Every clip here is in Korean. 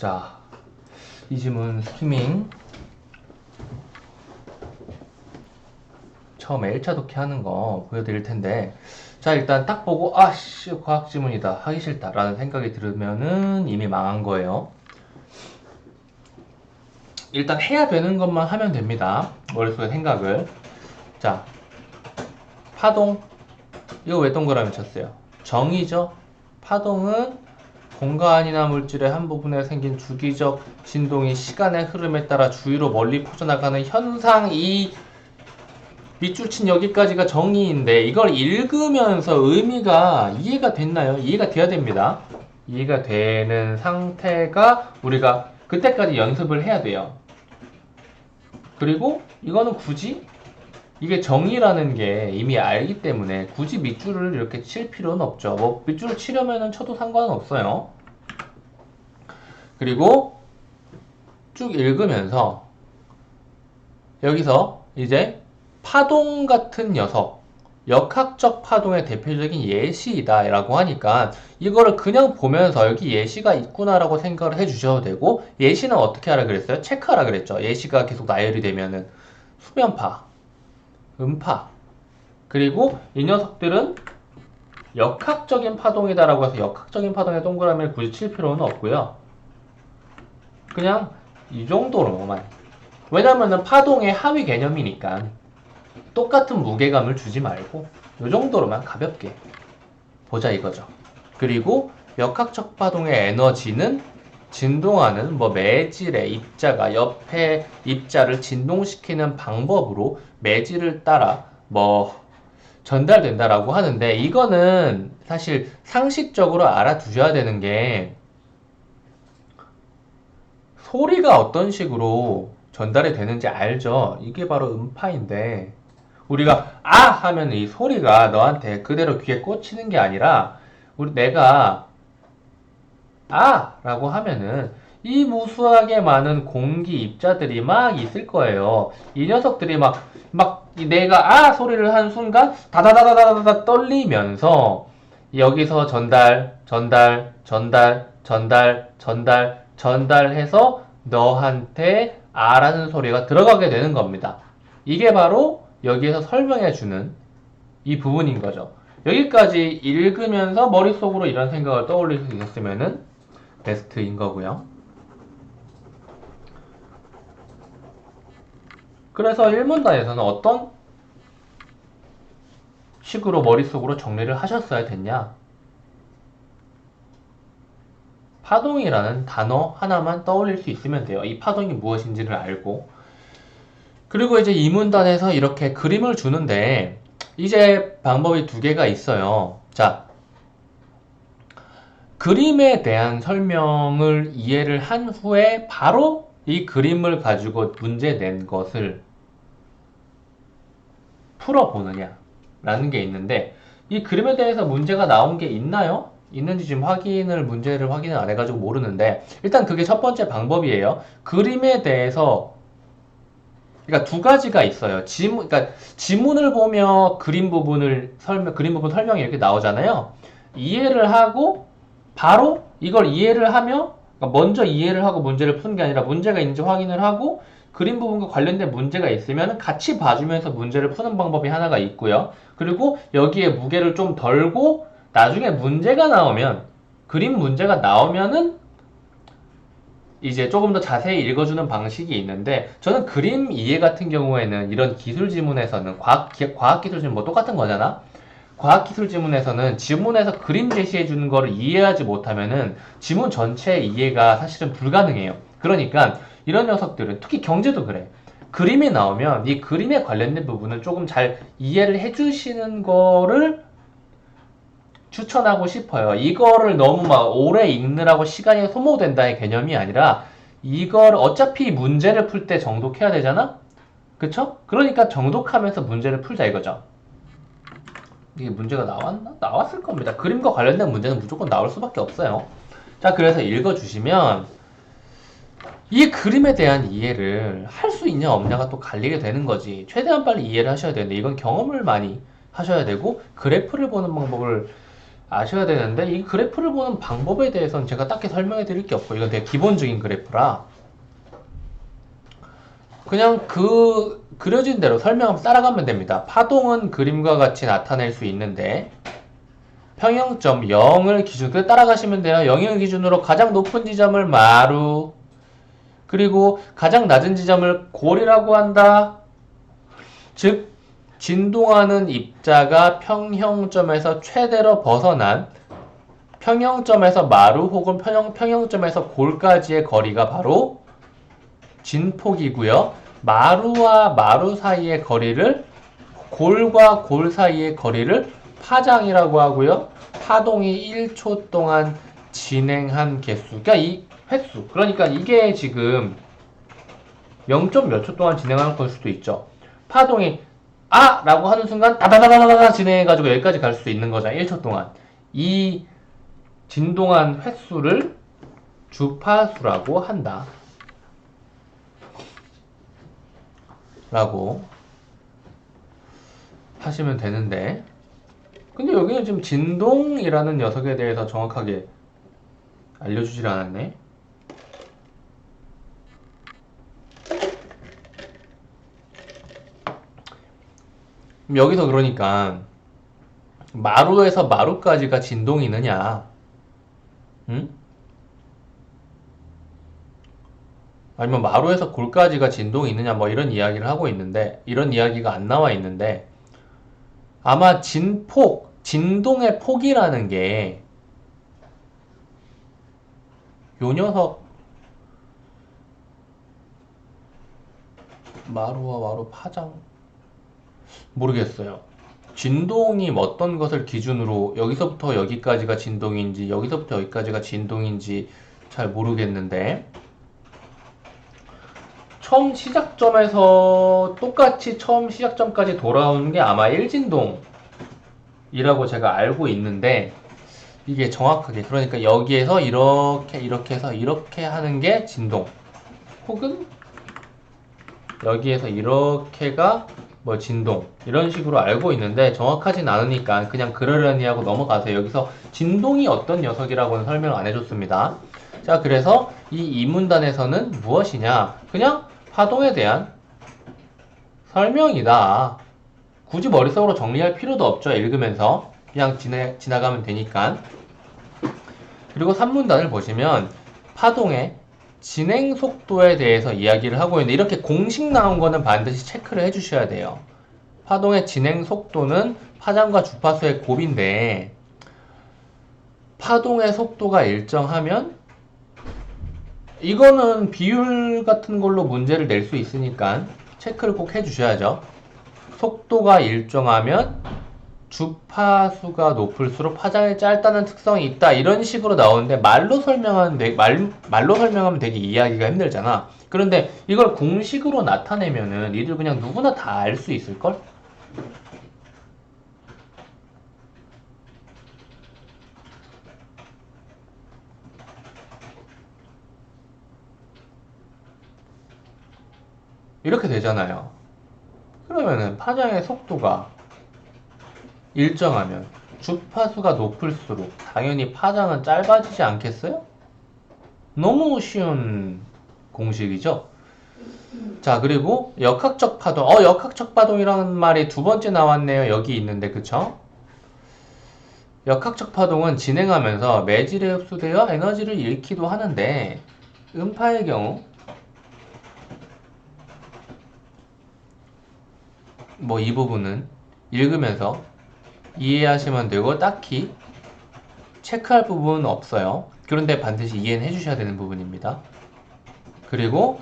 자, 이 지문 스키밍. 처음에 1차 독해 하는 거 보여드릴 텐데, 자, 일단 딱 보고, 아, 씨, 과학 지문이다. 하기 싫다. 라는 생각이 들으면은 이미 망한 거예요. 일단 해야 되는 것만 하면 됩니다. 머릿속에 생각을. 자, 파동. 이거 왜 동그라미 쳤어요? 정이죠? 파동은 공간이나 물질의 한 부분에 생긴 주기적 진동이 시간의 흐름에 따라 주위로 멀리 퍼져나가는 현상 이 밑줄 친 여기까지가 정의인데 이걸 읽으면서 의미가 이해가 됐나요? 이해가 돼야 됩니다. 이해가 되는 상태가 우리가 그때까지 연습을 해야 돼요. 그리고 이거는 굳이 이게 정의라는 게 이미 알기 때문에 굳이 밑줄을 이렇게 칠 필요는 없죠. 뭐 밑줄을 치려면은 쳐도 상관은 없어요. 그리고 쭉 읽으면서 여기서 이제 파동 같은 녀석, 역학적 파동의 대표적인 예시이다 라고 하니까 이거를 그냥 보면서 여기 예시가 있구나라고 생각을 해 주셔도 되고 예시는 어떻게 하라 그랬어요? 체크하라 그랬죠. 예시가 계속 나열이 되면은 수면파, 음파 그리고 이 녀석들은 역학적인 파동이다라고 해서 역학적인 파동의 동그라미를 굳이 칠 필요는 없고요. 그냥 이 정도로만 왜냐면은 파동의 하위 개념이니까 똑같은 무게감을 주지 말고 이 정도로만 가볍게 보자 이거죠. 그리고 역학적 파동의 에너지는 진동하는 뭐 매질의 입자가 옆에 입자를 진동시키는 방법으로 매질을 따라 뭐 전달된다라고 하는데 이거는 사실 상식적으로 알아두셔야 되는 게 소리가 어떤 식으로 전달이 되는지 알죠? 이게 바로 음파인데 우리가 아 하면 이 소리가 너한테 그대로 귀에 꽂히는 게 아니라 우리 내가 아 라고 하면은 이 무수하게 많은 공기 입자들이 막 있을 거예요. 이 녀석들이 막, 막 내가 아 소리를 한 순간 다다다다다다 떨리면서 여기서 전달, 전달, 전달, 전달, 전달, 전달해서 너한테 아라는 소리가 들어가게 되는 겁니다. 이게 바로 여기에서 설명해 주는 이 부분인 거죠. 여기까지 읽으면서 머릿속으로 이런 생각을 떠올릴 수 있었으면은 베스트인 거고요. 그래서 1문단에서는 어떤 식으로 머릿속으로 정리를 하셨어야 됐냐? 파동이라는 단어 하나만 떠올릴 수 있으면 돼요. 이 파동이 무엇인지를 알고. 그리고 이제 이 문단에서 이렇게 그림을 주는데, 이제 방법이 두 개가 있어요. 자, 그림에 대한 설명을 이해를 한 후에 바로 이 그림을 가지고 문제 낸 것을 풀어보느냐 라는 게 있는데 이 그림에 대해서 문제가 나온 게 있나요? 있는지 지금 확인을 문제를 확인을 안 해가지고 모르는데 일단 그게 첫 번째 방법이에요. 그림에 대해서 그러니까 두 가지가 있어요. 지문 그러니까 지문을 보며 그림 부분을 설명 그림 부분 설명이 이렇게 나오잖아요. 이해를 하고 바로 이걸 이해를 하며 그러니까 먼저 이해를 하고 문제를 푸는 게 아니라 문제가 있는지 확인을 하고 그림 부분과 관련된 문제가 있으면 같이 봐주면서 문제를 푸는 방법이 하나가 있고요. 그리고 여기에 무게를 좀 덜고 나중에 문제가 나오면 그림 문제가 나오면은 이제 조금 더 자세히 읽어주는 방식이 있는데 저는 그림 이해 같은 경우에는 이런 기술 지문에서는 과학, 과학 기술 지문 뭐 똑같은 거잖아. 과학기술 지문에서는 지문에서 그림 제시해 주는 거를 이해하지 못하면은 지문 전체 이해가 사실은 불가능해요. 그러니까 이런 녀석들은 특히 경제도 그래. 그림이 나오면 이 그림에 관련된 부분을 조금 잘 이해를 해주시는 거를 추천하고 싶어요. 이거를 너무 막 오래 읽느라고 시간이 소모된다의 개념이 아니라 이걸 어차피 문제를 풀 때 정독해야 되잖아? 그쵸? 그러니까 정독하면서 문제를 풀자 이거죠. 이게 문제가 나왔나? 나왔을 겁니다. 그림과 관련된 문제는 무조건 나올 수밖에 없어요. 자, 그래서 읽어주시면 이 그림에 대한 이해를 할 수 있냐 없냐가 또 갈리게 되는 거지. 최대한 빨리 이해를 하셔야 되는데 이건 경험을 많이 하셔야 되고 그래프를 보는 방법을 아셔야 되는데 이 그래프를 보는 방법에 대해서는 제가 딱히 설명해 드릴 게 없고 이건 되게 기본적인 그래프라 그냥 그 그려진 대로 설명하면 따라가면 됩니다. 파동은 그림과 같이 나타낼 수 있는데 평형점 0을 기준으로 따라가시면 돼요. 0을 기준으로 가장 높은 지점을 마루 그리고 가장 낮은 지점을 골이라고 한다. 즉 진동하는 입자가 평형점에서 최대로 벗어난 평형점에서 마루 혹은 평형, 평형점에서 골까지의 거리가 바로 진폭이고요. 마루와 마루 사이의 거리를 골과 골 사이의 거리를 파장이라고 하고요. 파동이 1초 동안 진행한 개수. 그러니까 이 횟수. 그러니까 이게 지금 0. 몇 초 동안 진행하는 걸 수도 있죠. 파동이 아! 라고 하는 순간 다다다다다다 진행해가지고 여기까지 갈수 있는 거잖아. 1초 동안. 이 진동한 횟수를 주파수라고 한다. 라고 하시면 되는데 근데 여기는 지금 진동이라는 녀석에 대해서 정확하게 알려주질 않았네. 여기서 그러니까 마루에서 마루까지가 진동이 있느냐? 응? 아니면 마루에서 골까지가 진동이 있느냐 뭐 이런 이야기를 하고 있는데 이런 이야기가 안 나와 있는데 아마 진폭, 진동의 폭이라는 게 요 녀석 마루와 마루 파장 모르겠어요. 진동이 어떤 것을 기준으로 여기서부터 여기까지가 진동인지 여기서부터 여기까지가 진동인지 잘 모르겠는데 처음 시작점에서 똑같이 처음 시작점까지 돌아오는 게 아마 1진동이라고 제가 알고 있는데 이게 정확하게 그러니까 여기에서 이렇게 이렇게 해서 이렇게 하는 게 진동 혹은 여기에서 이렇게가 뭐 진동 이런 식으로 알고 있는데 정확하진 않으니까 그냥 그러려니 하고 넘어가세요. 여기서 진동이 어떤 녀석이라고는 설명 안 해줬습니다. 자 그래서 이 이문단에서는 무엇이냐 그냥 파동에 대한 설명이다. 굳이 머릿속으로 정리할 필요도 없죠. 읽으면서 그냥 지나, 지나가면 되니까 그리고 3문단을 보시면 파동의 진행 속도에 대해서 이야기를 하고 있는데 이렇게 공식 나온 거는 반드시 체크를 해 주셔야 돼요. 파동의 진행 속도는 파장과 주파수의 곱인데 파동의 속도가 일정하면 이거는 비율 같은 걸로 문제를 낼 수 있으니까 체크를 꼭 해 주셔야죠. 속도가 일정하면 주파수가 높을수록 파장이 짧다는 특성이 있다 이런 식으로 나오는데 말로 설명하면 되, 말, 말로 설명하면 되게 이해하기가 힘들잖아 그런데 이걸 공식으로 나타내면은 니들 그냥 누구나 다 알 수 있을걸? 이렇게 되잖아요 그러면은 파장의 속도가 일정하면 주파수가 높을수록 당연히 파장은 짧아지지 않겠어요? 너무 쉬운 공식이죠. 자, 그리고 역학적 파동. 어, 역학적 파동이라는 말이 두 번째 나왔네요. 여기 있는데, 그쵸? 역학적 파동은 진행하면서 매질에 흡수되어 에너지를 잃기도 하는데, 음파의 경우, 뭐 이 부분은 읽으면서 이해하시면 되고 딱히 체크할 부분은 없어요. 그런데 반드시 이해는 해주셔야 되는 부분입니다. 그리고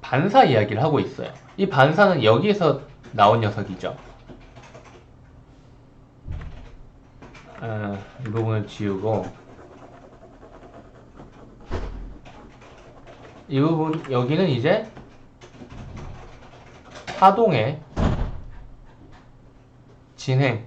반사 이야기를 하고 있어요. 이 반사는 여기에서 나온 녀석이죠. 아, 이 부분을 지우고 이 부분 여기는 이제 파동의 진행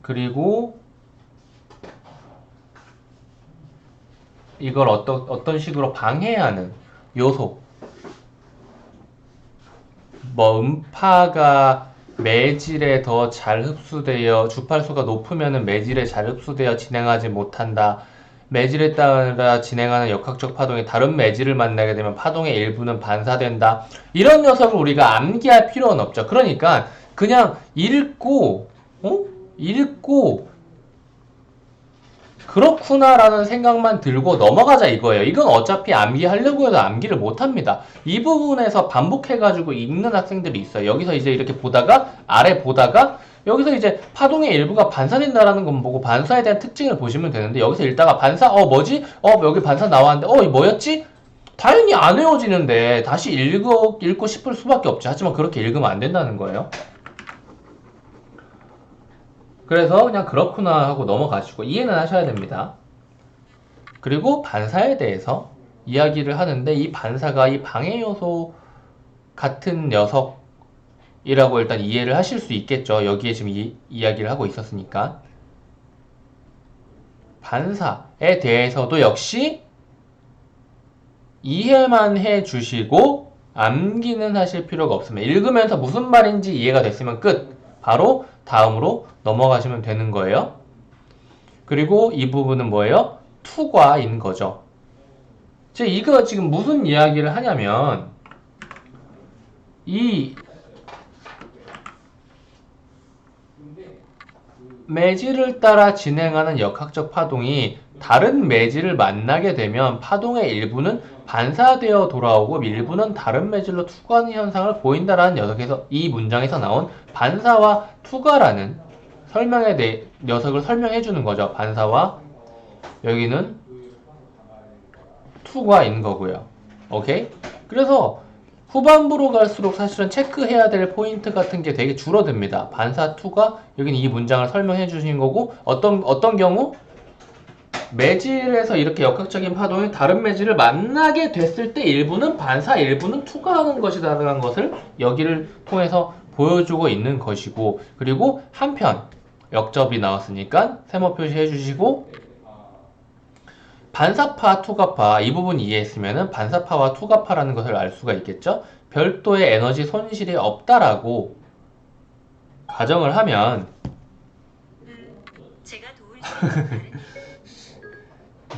그리고 이걸 어떤 어떤 식으로 방해하는 요소 뭐 음파가 매질에 더 잘 흡수되어 주파수가 높으면은 매질에 잘 흡수되어 진행하지 못한다. 매질에 따라 진행하는 역학적 파동이 다른 매질을 만나게 되면 파동의 일부는 반사된다. 이런 녀석을 우리가 암기할 필요는 없죠. 그러니까 그냥 읽고 어? 읽고 그렇구나라는 생각만 들고 넘어가자 이거예요. 이건 어차피 암기하려고 해도 암기를 못합니다. 이 부분에서 반복해가지고 읽는 학생들이 있어요. 여기서 이제 이렇게 보다가 아래 보다가 여기서 이제 파동의 일부가 반사된다라는 건 보고 반사에 대한 특징을 보시면 되는데 여기서 읽다가 반사 어 뭐지? 어 여기 반사 나왔는데 어이 뭐였지? 당연히 안 외워지는데 다시 읽고 읽고 싶을 수밖에 없죠. 하지만 그렇게 읽으면 안 된다는 거예요. 그래서 그냥 그렇구나 하고 넘어가시고 이해는 하셔야 됩니다. 그리고 반사에 대해서 이야기를 하는데 이 반사가 이 방해 요소 같은 녀석 이라고 일단 이해를 하실 수 있겠죠. 여기에 지금 이, 이야기를 하고 있었으니까. 반사에 대해서도 역시 이해만 해 주시고 암기는 하실 필요가 없습니다. 읽으면서 무슨 말인지 이해가 됐으면 끝. 바로 다음으로 넘어가시면 되는 거예요. 그리고 이 부분은 뭐예요? 투과인 거죠. 제 이거 지금 무슨 이야기를 하냐면 이 매질을 따라 진행하는 역학적 파동이 다른 매질을 만나게 되면 파동의 일부는 반사되어 돌아오고 일부는 다른 매질로 투과하는 현상을 보인다라는 녀석에서 이 문장에서 나온 반사와 투과라는 설명에 대해 녀석을 설명해 주는 거죠. 반사와 여기는 투과인 거고요. 오케이? 그래서 후반부로 갈수록 사실은 체크해야 될 포인트 같은 게 되게 줄어듭니다. 반사 투과 여기는 이 문장을 설명해 주신 거고 어떤 어떤 경우 매질에서 이렇게 역학적인 파동이 다른 매질을 만나게 됐을 때 일부는 반사, 일부는 투과하는 것이라는 것을 여기를 통해서 보여주고 있는 것이고 그리고 한편 역접이 나왔으니까 세모 표시해 주시고 반사파, 투과파 이 부분 이해했으면 반사파와 투과파라는 것을 알 수가 있겠죠. 별도의 에너지 손실이 없다라고 가정을 하면 말은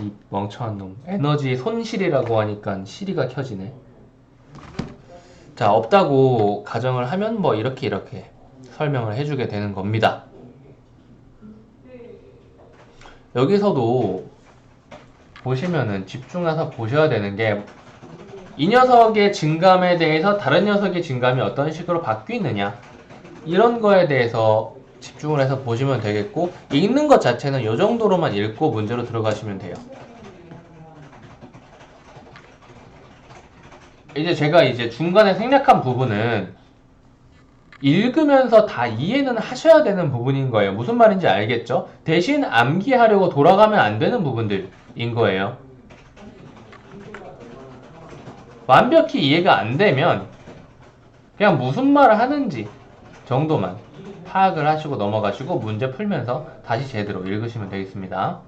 이 멍청한 놈. 에너지 손실이라고 하니까 시리가 켜지네. 자, 없다고 가정을 하면 뭐 이렇게 이렇게 설명을 해주게 되는 겁니다. 여기서도 보시면은 집중해서 보셔야 되는 게 이 녀석의 증감에 대해서 다른 녀석의 증감이 어떤 식으로 바뀌느냐 이런 거에 대해서 집중을 해서 보시면 되겠고 읽는 것 자체는 이 정도로만 읽고 문제로 들어가시면 돼요. 이제 제가 이제 중간에 생략한 부분은 읽으면서 다 이해는 하셔야 되는 부분인 거예요. 무슨 말인지 알겠죠? 대신 암기하려고 돌아가면 안 되는 부분들 인 거예요. 완벽히 이해가 안 되면 그냥 무슨 말을 하는지 정도만 파악을 하시고 넘어가시고 문제 풀면서 다시 제대로 읽으시면 되겠습니다.